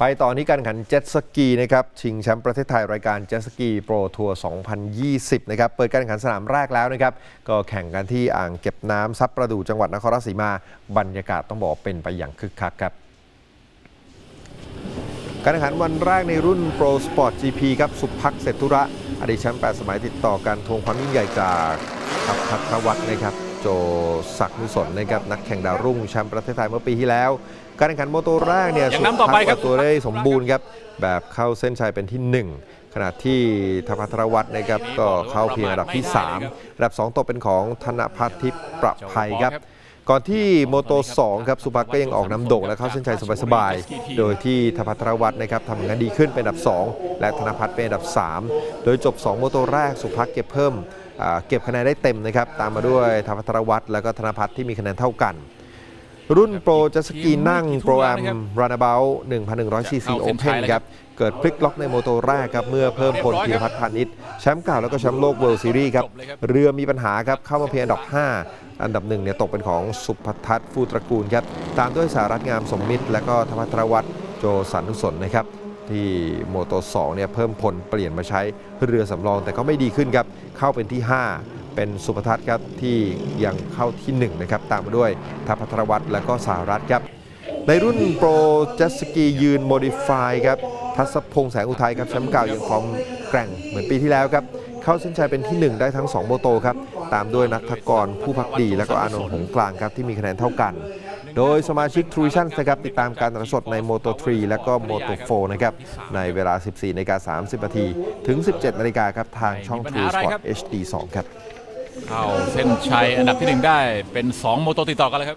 ไปต่อที่การแข่งขันเจ็ตสกีนะครับชิงแชมป์ประเทศไทยรายการเจ็ตสกีโปรทัวร์2020 นะครับเปิดการแข่งขันสนามแรกแล้วนะครับก็แข่งกันที่อ่างเก็บน้ำซับประดูจังหวัดนครราชสีมาบรรยากาศต้องบอกเป็นไปอย่างคึกคักครับการแข่งขันวันแรกในรุ่น Pro Sport GP ครับสุภักเศรษฐุระ อดีตแชมป์8สมัยติดต่อกันทวงความยิ่งใหญ่จากอัพัทวัฒน์นะครับ โจศักดิ์นุสนนะครับนักแข่งดาวรุ่งแชมป์ประเทศไทยเมื่อปีที่แล้ว การแข่งขันโมโตแรกเนี่ยยังนำต่อไปครับสุภักดิ์เปิดตัวได้สมบูรณ์ครับแบบเข้าเส้นชัยเป็นที่ 1ขณะที่ธพัทรวัฒน์นะครับก็เข้าเพียงอันดับที่3อันดับ 2 ตกเป็นของธนพัฒน์ทิพย์ประภัยครับ ก่อนที่โมโต 2 ครับสุภักก็ยังออกนำโด่งและเข้าเส้นชัยสบายๆ โดยที่ธพัทรวัฒน์นะครับทำงานดีขึ้นเป็นอันดับ 2 และธนพัฒน์เป็นอันดับ 3 โดยจบ 2 โมโตแรกสุภักเก็บเพิ่มอ่า เก็บคะแนนได้เต็มนะครับ ตามมาด้วยธพัทรวัฒน์และก็ธนพัฒน์ที่มีคะแนนเท่ากัน รุ่นโปรจัสกีนั่งโปรแอมรันเบล1,100ซีซีโอเพนครับ เกิดพลิกล็อกในโมโตแรกครับเมื่อเพิ่มพลพีรพัฒน์พานิชแชมป์เก่าแล้วก็แชมป์โลกเวิลด์ซีรีส์ครับเรือมีปัญหาครับเข้ามาเพียงอันดับ 5 อันดับหนึ่งเนี่ยตกเป็นของสุพัทัศน์ฟูตระกูลครับตามด้วยสารัตงามสมมิตร และก็ธพัทรวัฒน์โจสันนุสนนะครับ ที่โมโต2เนี่ยเพิ่มพลเปลี่ยนมาใช้เรือสำรองแต่ก็ไม่ดีขึ้นครับ เข้าเป็นที่ 5 เป็นสุภทัศน์ครับที่ยังเข้าที่1นะครับตามมาด้วยทัพพัทรวัฒน์และก็สารัตครับ ในรุ่นโปรจัสกียืนโมดิฟายครับทัศพงษ์แสงอุทัยครับแชมป์เก่ายังฟอร์มแกร่งเหมือนปีที่แล้วครับเข้าเส้นชัยเป็นที่ 1 ได้ทั้ง 2 โมโตครับตามด้วยนักทกรผู้พักดี และก็อานนท์หงกลางครับที่มีคะแนนเท่ากัน โดยสมาชิก True Vision นะครับติดตามการถ่ายทอดสดใน Moto 3 และก็ Moto 4นะครับในเวลา 14นาฬิกา30นาทีถึง 17นาฬิกาครับทางช่องไม่มี True ปัญหาอะไร Sport ครับ HD 2 ครับ เข้าเส้นชัยอันดับที่หนึ่งได้เป็น 2 โมโตติดต่อกันเลยครับ